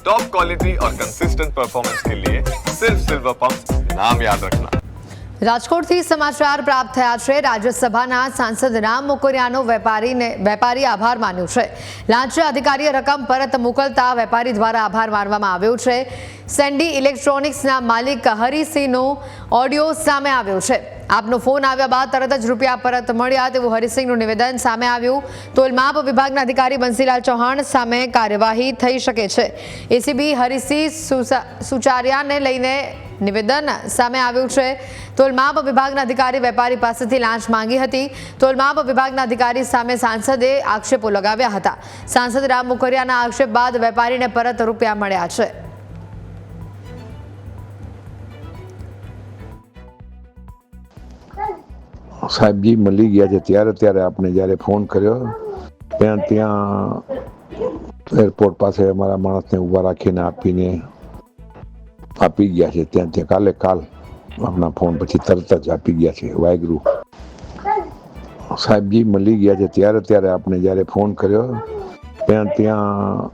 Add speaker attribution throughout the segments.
Speaker 1: Top quality और consistent performance के लिए सिर्फ सिल्वर पंप नाम याद रखना
Speaker 2: રાજકોટથી સમાચાર પ્રાપ્ત થયા છે રાજ્યસભાના સાંસદ રામ મોકરિયાનો વેપારીને વેપારી આભાર માન્યો છે લાંચ અધિકારીએ રકમ પરત મોકલતા વેપારી દ્વારા આભાર માનવામાં આવ્યો છે સેન્ડી ઇલેક્ટ્રોનિક્સના માલિક હરિસિંહનો ઓડિયો સામે આવ્યો છે આપનો ફોન આવ્યા બાદ તરત જ રૂપિયા પરત મળ્યા તેવું હરિસિંહનું નિવેદન સામે આવ્યું. તોલમાપ વિભાગના અધિકારી બંસીલાલ ચૌહાણ સામે કાર્યવાહી થઈ શકે છે. એસીબી હરિસિંહ સુચારિયાને લઈને નિવેદન સામે આવ્યું છે. તોલમાપ વિભાગના અધિકારી વેપારી પાસેથી લાંચ માંગી હતી. તોલમાપ વિભાગના અધિકારી સામે સાંસદે આક્ષેપો લગાવ્યા હતા. સાંસદ રામ મુખરિયાના આક્ષેપ બાદ વેપારીને પરત રૂપિયા મળ્યા છે.
Speaker 3: સાહેબજી મળી ગયા છે ત્યારે ત્યારે આપણે જ્યારે ફોન કર્યો, ત્યાં ત્યાં એરપોર્ટ પાસે અમારા માણસને ઊભા રાખીને આપીને આપી ગયા છે. ત્યાં ત્યાં કાલે કાલ આપણા ફોન પછી તરત જ આપી ગયા છે. વાયગુરુ. સાહેબજી મળી ગયા છે ત્યારે ત્યારે આપણે જ્યારે ફોન કર્યો, ત્યાં ત્યાં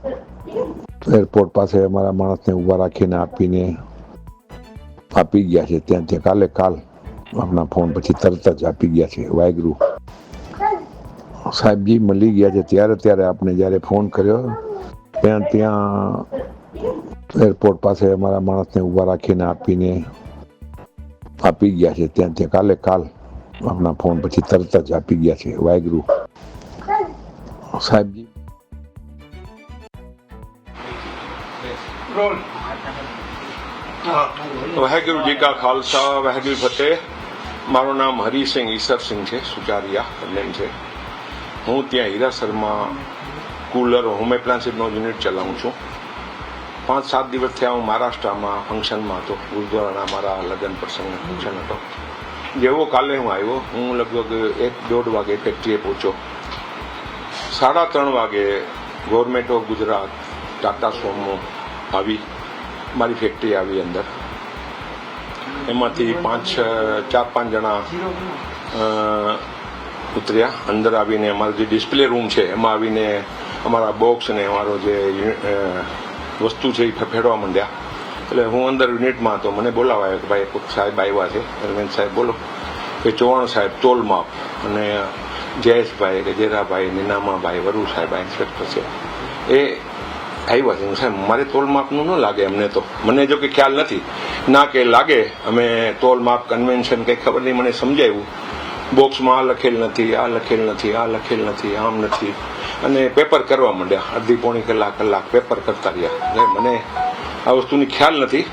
Speaker 3: એરપોર્ટ પાસે અમારા માણસને ઊભા રાખીને આપીને આપી ગયા છે. ત્યાં ત્યાં કાલે કાલ આપણા ફોન પછી તરત જ આપી ગયા છે, વાયગુરુ. સાહેબજી મળી ગયા છે. ત્યારે ત્યારે આપણે જ્યારે ફોન કર્યો, ત્યાં ત્યાં એરપોર્ટ પાસે અમારા માણસને ઊભા રાખીને આપીને આપી ગયા છે. ત્યાં ત્યાં કાલે કાલ આપણા ફોન પછી તરત જ આપી ગયા છે, વાયગુરુ. સાહેબજી
Speaker 4: વાહેગુરુ જી કા ખાલસા, વાહેગુરુ ફતેહ. મારું નામ હરિસિંહ ઈશરસિંહ છે, સુચારિયા નેમ છે. હું ત્યાં હીરાસરમાં કુલર હોમ એપ્લાયન્સીસનો યુનિટ ચલાવું છું. પાંચ સાત દિવસ થયા હું મહારાષ્ટ્રમાં ફંક્શનમાં હતો, ગુરુદ્વારાના મારા લગ્ન પ્રસંગનો ફંક્શન હતો. જેવો કાલે હું આવ્યો, હું લગભગ એક દોઢ વાગે ફેક્ટરીએ પહોંચ્યો. સાડા ત્રણ વાગે government of Gujarat Tata Sumo આવી, મારી ફેક્ટરી આવી અંદર. એમાંથી પાંચ ચાર, પાંચ જણા ઉતર્યા. અંદર આવીને અમારો જે ડિસ્પ્લે રૂમ છે, એમાં આવીને અમારા બોક્સ ને અમારો જે વસ્તુ છે એ ફેફેડવા માંડ્યા. એટલે હું અંદર યુનિટમાં હતો. મને બોલાવાયો કે ભાઈ સાહેબ આવ્યા છે. અરવિંદ સાહેબ, બોલો. કે ચૌહાણ સાહેબ તોલ માપ અને જયેશભાઈ ગજેરાભાઈ નીનામાભાઈ, વરુ સાહેબ, આ ઇન્સ્પેક્ટર છે. એ આવ્યા છે. સાહેબ, મારે તોલ માપનું ન લાગે અમને તો. મને જો કે ખ્યાલ નથી. ના કે લાગે, અમે તોલ માપ કન્વેન્શન કંઈ ખબર નહીં, મને સમજાવ્યું બોક્સમાં આ લખેલ નથી, આ લખેલ નથી, આ લખેલ નથી, આમ નથી. અને પેપર કરવા માંડ્યા, અડધી પોણી કલાક કલાક પેપર કરતા રહ્યા. એટલે મને આ વસ્તુની ખ્યાલ નથી.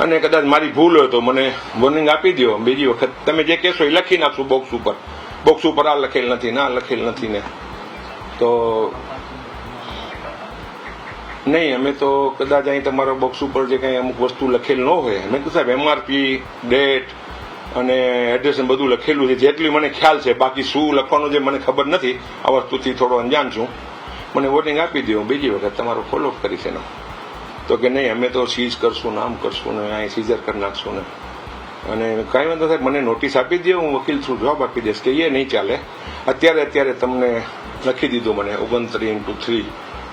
Speaker 4: અને કદાચ મારી ભૂલ હોય તો મને વોર્નિંગ આપી દો બીજી વખત તમે જે કહેશો એ લખી નાખશું બોક્સ ઉપર. બોક્સ ઉપર આ લખેલ નથી ના લખેલ નથી ને. તો નહીં, અમે તો કદાચ અહીં તમારા બોક્સ ઉપર જે કંઈ અમુક વસ્તુ લખેલ ન હોય. મેં કીધું, સાહેબ એમઆરપી ડેટ અને એડ્રેસ બધું લખેલું છે. જેટલી મને ખ્યાલ છે, બાકી શું લખવાનું જે મને ખબર નથી. આ વસ્તુથી થોડો અંજાન છું. મને વોટિંગ આપી દો બીજી વખત તમારો ફોલોઅપ કરીશ એનો. તો કે નહીં, અમે તો સીઝ કરશું, નામ કરશું ને અહીં સીઝર કરી નાખશું ને. અને કાંઈ વાંધો સાહેબ, મને નોટિસ આપી દે હું વકીલ છું જવાબ આપી દઈશ. કે એ નહીં ચાલે. અત્યારે અત્યારે તમને લખી દીધું મને. ઓગણત્રીસ ઇન્ટુ થ્રી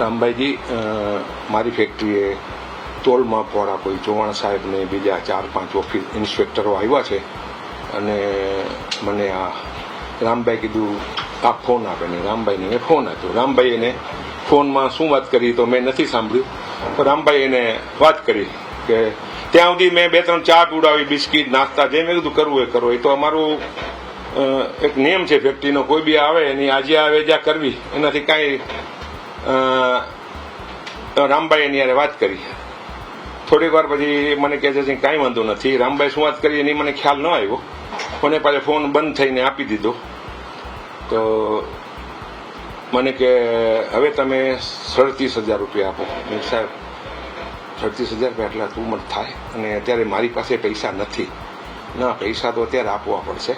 Speaker 4: રામભાઈજી મારી ફેક્ટરીએ તોલમાં પોળા કોઈ ચૌહાણ સાહેબ ને બીજા ચાર પાંચ ઓફિસ ઇન્સ્પેક્ટરો આવ્યા છે. અને મને આ રામભાઈ કીધું આ ફોન આપે ને રામભાઈને મેં ફોન આપ્યો. રામભાઈ એને ફોનમાં શું વાત કરી તો મેં નથી સાંભળ્યું. તો રામભાઈ એને વાત કરી કે ત્યાં સુધી મેં બે ત્રણ ચા પીવડાવી, બિસ્કીટ, નાસ્તા, જે મેં કીધું કરવું એ કરો. એ તો અમારું એક નિયમ છે, ફેક્ટરીનો કોઈ બી આવે એની આજે આવે જ્યાં કરવી. એનાથી કાંઈ રામભાઈ એની યારે વાત કરી. થોડીક વાર પછી મને કહે છે કાંઈ વાંધો નથી. રામભાઈ શું વાત કરી એની મને ખ્યાલ ન આવ્યો. મને પાછો ફોન બંધ થઈને આપી દીધો. તો મને કે, હવે તમે સડતીસ હજાર રૂપિયા આપો. મેં સાહેબ સડતીસ હજાર રૂપિયા એટલા તું મને થાય. અને અત્યારે મારી પાસે પૈસા નથી. ના, પૈસા તો અત્યારે આપવા પડશે.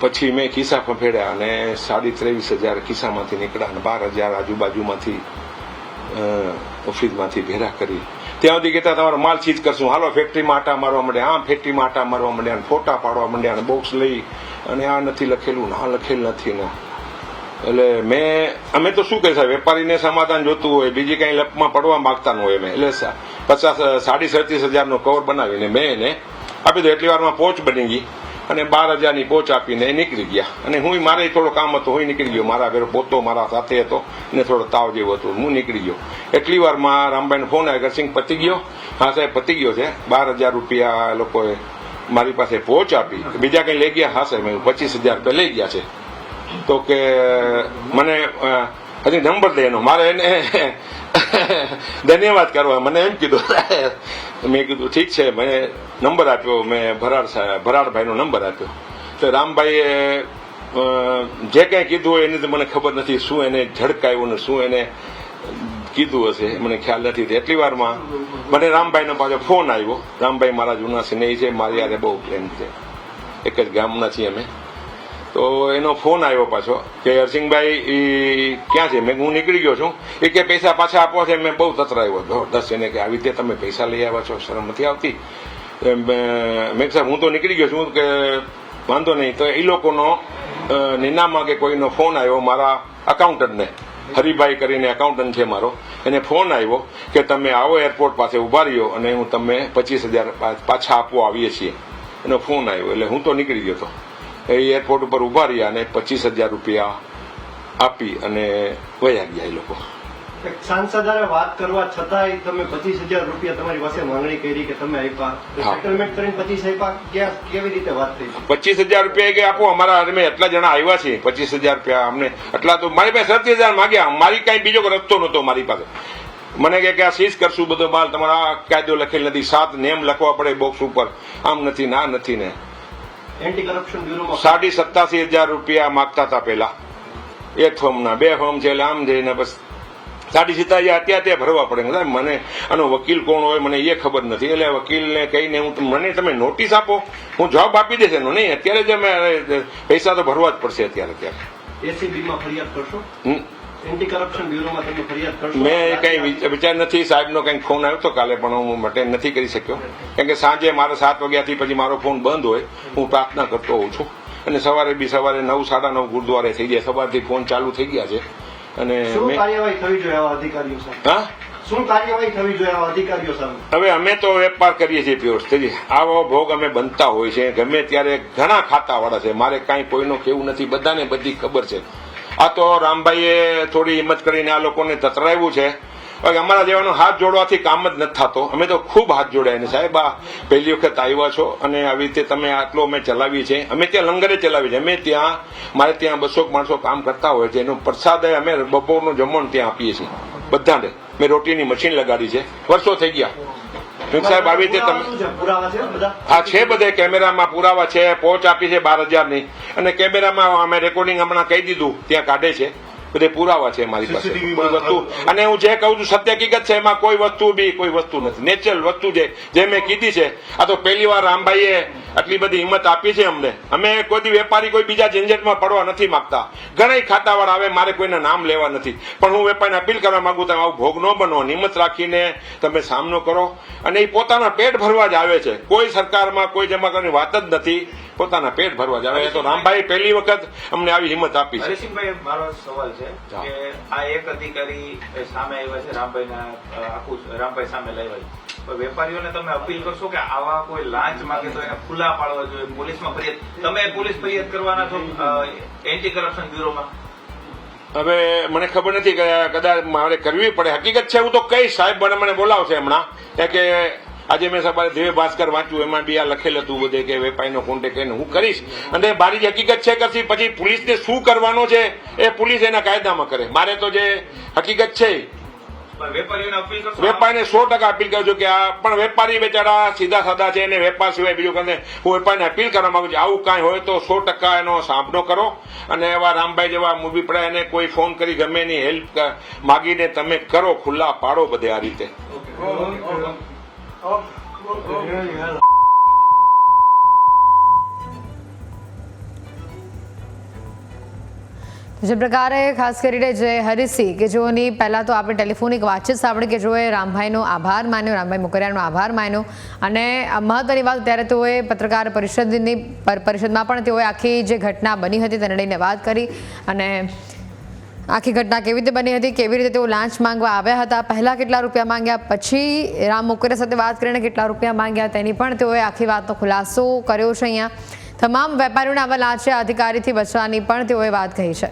Speaker 4: પછી મેં ખિસ્સા ફંફેડ્યા અને સાડી ત્રેવીસ હજાર ખિસ્સામાંથી નીકળ્યા અને બાર હજાર આજુબાજુમાંથી ઓફિસમાંથી ભેરા કરી. ત્યાં સુધી કહેતા તમારો માલ ચીજ કરશું. હાલો, ફેક્ટરીમાં આટા મારવા માંડ્યા, આમ ફેક્ટરીમાં આટા મારવા માંડ્યા અને ફોટા પાડવા માંડ્યા અને બોક્સ લઈ અને આ નથી લખેલું ને આ લખેલ નથી ને. એટલે મેં, અમે તો શું કહે સાહેબ વેપારીને સમાધાન જોતું હોય, બીજી કાંઈ લપમાં પડવા માંગતા ન હોય અમે. એટલે પચાસ, સાડી સડત્રીસ હજારનો કવર બનાવીને મેં એને આપી દો એટલી વારમાં પોચ બની ગઈ. અને બાર હજારની પોચ આપીને નીકળી ગયા. અને હું મારે થોડો કામ હતો હું નીકળી ગયો. મારા ઘરે પોતો મારા સાથે હતો અને થોડો તાવ જેવો હતો. હું નીકળી ગયો. એટલી વારમાં રામભાઈને ફોન આવ્યો સિંહ પતી ગયો? હા સાહેબ, પતી ગયો છે. બાર હજાર રૂપિયા લોકોએ મારી પાસે પહોંચ આપી. બીજા કઈ લઈ ગયા? હા સાહેબ, પચીસ હજાર રૂપિયા લઈ ગયા છે. તો કે, મને હજી નંબર દે એનો. મારે એને ધન્યવાદ કરવા. મને એમ કીધું, મેં કીધું, ઠીક છે, મેં નંબર આપ્યો, મેં ભરાડ સાહેબ ભરાડભાઈનો નંબર આપ્યો. તો રામભાઈએ જે કંઈ કીધું હોય એની તો મને ખબર નથી શું એને ઝડકાયું ને શું એને કીધું હશે. મને ખ્યાલ નથી. એટલી વારમાં મને રામભાઈનો પાછો ફોન આવ્યો. રામભાઈ મારા જૂના સિનેહી છે, મારી યારે બહુ પ્રેમ છે. એક જ ગામના છીએ અમે. તો એનો ફોન આવ્યો પાછો કે હરસિંહભાઈ ક્યાં છે? મેં હું નીકળી ગયો છું. એ કે પૈસા પાછા આપો છે. મેં બહુ તતરાયો. હતો દસ એને કે આવી રીતે તમે પૈસા લઈ આવ્યા છો. શરમ નથી આવતી. મેં સાહેબ, હું તો નીકળી ગયો છું. કે વાંધો નહીં. તો એ લોકોનો નિનામાં કે કોઈનો ફોન આવ્યો મારા અકાઉન્ટન્ટને હરિભાઈ કરીને એકાઉન્ટન્ટ છે મારો. એને ફોન આવ્યો કે તમે આવો એરપોર્ટ પાસે ઊભા રહ્યો અને હું તમને પચીસ હજાર પાછા આપવા આવીએ છીએ. એનો ફોન આવ્યો. એટલે હું તો નીકળી ગયો હતો એ એરપોર્ટ ઉપર ઊભા રહ્યા અને પચીસ હજાર રૂપિયા આપી અને વયા ગયા એ લોકો.
Speaker 5: સાંસદ વાત કરવા છતાંય તમે પચીસ હજાર રૂપિયા તમારી પાસે માંગણી કરી કે તમે આપ્યા. સેટલમેન્ટ કરીને પચીસ આપ્યા? કેવી રીતે વાત થઈ?
Speaker 4: પચીસ હજાર રૂપિયા કે આપો અમારા અમે એટલા જણા આવ્યા છીએ પચીસ હજાર રૂપિયા અમને. એટલા તો મારી પાસે સત્રીસ હજાર માંગ્યા. મારી કઈ બીજો રસ્તો નતો મારી પાસે. મને કે આ સીઝ કરશું બધો માલ. તમારા આ કાયદો લખેલ નથી. સાત નેમ લખવા પડે બોક્સ ઉપર. આમ નથી ના નથી ને.
Speaker 5: એન્ટી કરપ્શન બ્યુરોમાં
Speaker 4: સાડી સત્તાસી હજાર રૂપિયા માગતા હતા પેલા એક ફોર્મના બે ફોર્મ છે એટલે આમ જઈને બસ સાડી સીતાજી હજાર અત્યારે ત્યાં ભરવા પડે. સાહેબ મને આનો વકીલ કોણ હોય મને એ ખબર નથી. એટલે વકીલને કહીને હું મને તમે નોટિસ આપો. હું જવાબ આપી દેશે એનો. નહીં અત્યારે જ અમે પૈસા તો ભરવા જ પડશે અત્યારે ત્યાં
Speaker 5: એસીબીમાં ફરિયાદ કરશો. એન્ટી કરપ્શન બ્યુરોમાં તમે ફરિયાદ કરશો?
Speaker 4: મેં કંઈ વિચ- વિચાર નથી. સાહેબનો કંઈક ફોન આવ્યો હતો કાલે પણ હું માટે નથી કરી શક્યો. કેમ કે સાંજે મારે સાત વાગ્યાથી પછી મારો ફોન બંધ હોય. હું પ્રાર્થના કરતો હોઉં છું. અને સવારે બી સવારે નવ સાડા નવ ગુરુદ્વારે થઈ ગયા સવારથી ફોન ચાલુ થઈ ગયા છે. અને
Speaker 5: કાર્યવાહી થવી જોઈએ અધિકારીઓ
Speaker 4: હા?
Speaker 5: શું કાર્યવાહી થવી જોઈએ અધિકારીઓ સામે?
Speaker 4: હવે અમે તો વેપાર કરીએ છીએ પ્યોર આવો ભોગ અમે બનતા હોય છે. ગમે ત્યારે ઘણા ખાતાવાળા છે. મારે કાંઈ કોઈનું કેવું નથી. બધાને બધી ખબર છે. આ તો રામભાઈએ થોડી હિંમત કરીને આ લોકોને તતરાવ્યું છે. અમારા જેવાનો હાથ જોડવાથી કામ જ નથી થતો. અમે તો ખૂબ હાથ જોડ્યા ને સાહેબ. આ પહેલી વખત આવ્યા છો અને આવી રીતે તમે આટલો અમે ચલાવી છે અમે ત્યાં લંગરે ચલાવી છે અમે ત્યાં, મારે ત્યાં બસો માણસો કામ કરતા હોય છે. એનો પ્રસાદ અમે બપોરનું જમણ ત્યાં આપીએ છીએ. બધાને. મેં રોટીની મશીન લગાડી છે. વર્ષો થઈ ગયા. મેં સાહેબ આવી રીતે તમે હા છે બધે કેમેરામાં પુરાવા છે પહોંચ આપી છે બાર હજારની. અને કેમેરામાં અમે રેકોર્ડિંગ હમણાં કહી દીધું ત્યાં કાઢે છે. બધે પુરાવા છે મારી પાસે. કોઈ વસ્તુ અને હું જે કહું છું સત્ય હકીકત છે એમાં કોઈ વસ્તુ બી કોઈ વસ્તુ નથી. નેચરલ વસ્તુ છે જે મેં કીધી છે. આ તો પહેલી વાર રામભાઈએ આટલી બધી હિંમત આપી છે અમને. અમે કોઈ વેપારી કોઈ બીજા ઝંઝટમાં પડવા નથી માંગતા. ઘણા ખાતાવાળા આવે મારે કોઈના નામ લેવા નથી. પણ હું વેપારીને અપીલ કરવા માંગુ તમે આવું ભોગ ન બનો. હિંમત રાખીને તમે સામનો કરો. અને એ પોતાના પેટ ભરવા જ આવે છે. કોઈ સરકારમાં કોઈ જમા કરવાની વાત જ નથી. પોતાના પેટ ભરવા જાવે તો રામભાઈ પહેલી વખત અમને આવી હિંમત આપી છે.
Speaker 6: મારો સવાલ છે કે આ એક અધિકારી સામે આવ્યા છે રામભાઈના આખું રામભાઈ સામે લાવ્યા વેપારીઓને તમે અપીલ કરશો કે આવા કોઈ લાંચ માંગે તો એને ખુલ્લા પાડવા જોઈએ પોલીસમાં ફરિયાદ. તમે પોલીસ ફરિયાદ કરવાના છો એન્ટી કરપ્શન બ્યુરોમાં?
Speaker 4: હવે મને ખબર નથી કે કદાચ મારે કરવી પડે. હકીકત છે હું તો કઈ સાહેબ મને મને બોલાવશે હમણાં. કે આજે મેં સવારે દિવ્ય ભાસ્કર વાંચ્યું એમાં બી આ લખેલ હતું બધે કે વેપારીનો કોન્ટેક્ટ એને હું કરીશ. અને મારી હકીકત છે કે પછી પોલીસને શું કરવાનો છે એ પોલીસ એના કાયદામાં કરે. મારે તો જે હકીકત છે વેપારીને સો ટકા અપીલ કરું છું કે આ પણ વેપારી બેચારા સીધા સાદા છે એને વેપાર સિવાય બીજું કંઈ હું વેપારીને અપીલ કરવા માંગુ છું આવું કાંઈ હોય તો સો ટકા એનો સામનો કરો. અને એવા રામભાઈ જેવા મૂવી પડાય એને કોઈ ફોન કરી ગમે એની હેલ્પ માગીને તમે કરો ખુલ્લા પાડો બધે આ રીતે.
Speaker 2: જે પ્રકારે ખાસ કરીને જે હરિસિંહ કે જેઓની પહેલાં તો આપણે ટેલિફોનિક વાતચીત સાંભળી કે જેઓએ રામભાઈનો આભાર માન્યો, રામભાઈ મોકરિયાનો આભાર માન્યો અને મહત્વની વાત ત્યારે તેઓએ પત્રકાર પરિષદની, પર- પરિષદમાં પણ તેઓએ આખી જે ઘટના બની હતી તેને લઈને વાત કરી અને આખી ઘટના કેવી રીતે બની હતી, કેવી રીતે તેઓ લાંચ માંગવા આવ્યા હતા, પહેલા કેટલા રૂપિયા માંગ્યા, પછી રામ મુકરે સાથે વાત કરીને કેટલા રૂપિયા માંગ્યા, તેની પણ તેઓએ આખી વાતનો ખુલાસો કર્યો છે અહીંયા. તમામ વેપારીઓને આવા લાંચે અધિકારીથી બચવાની પણ તેઓએ વાત કહી છે.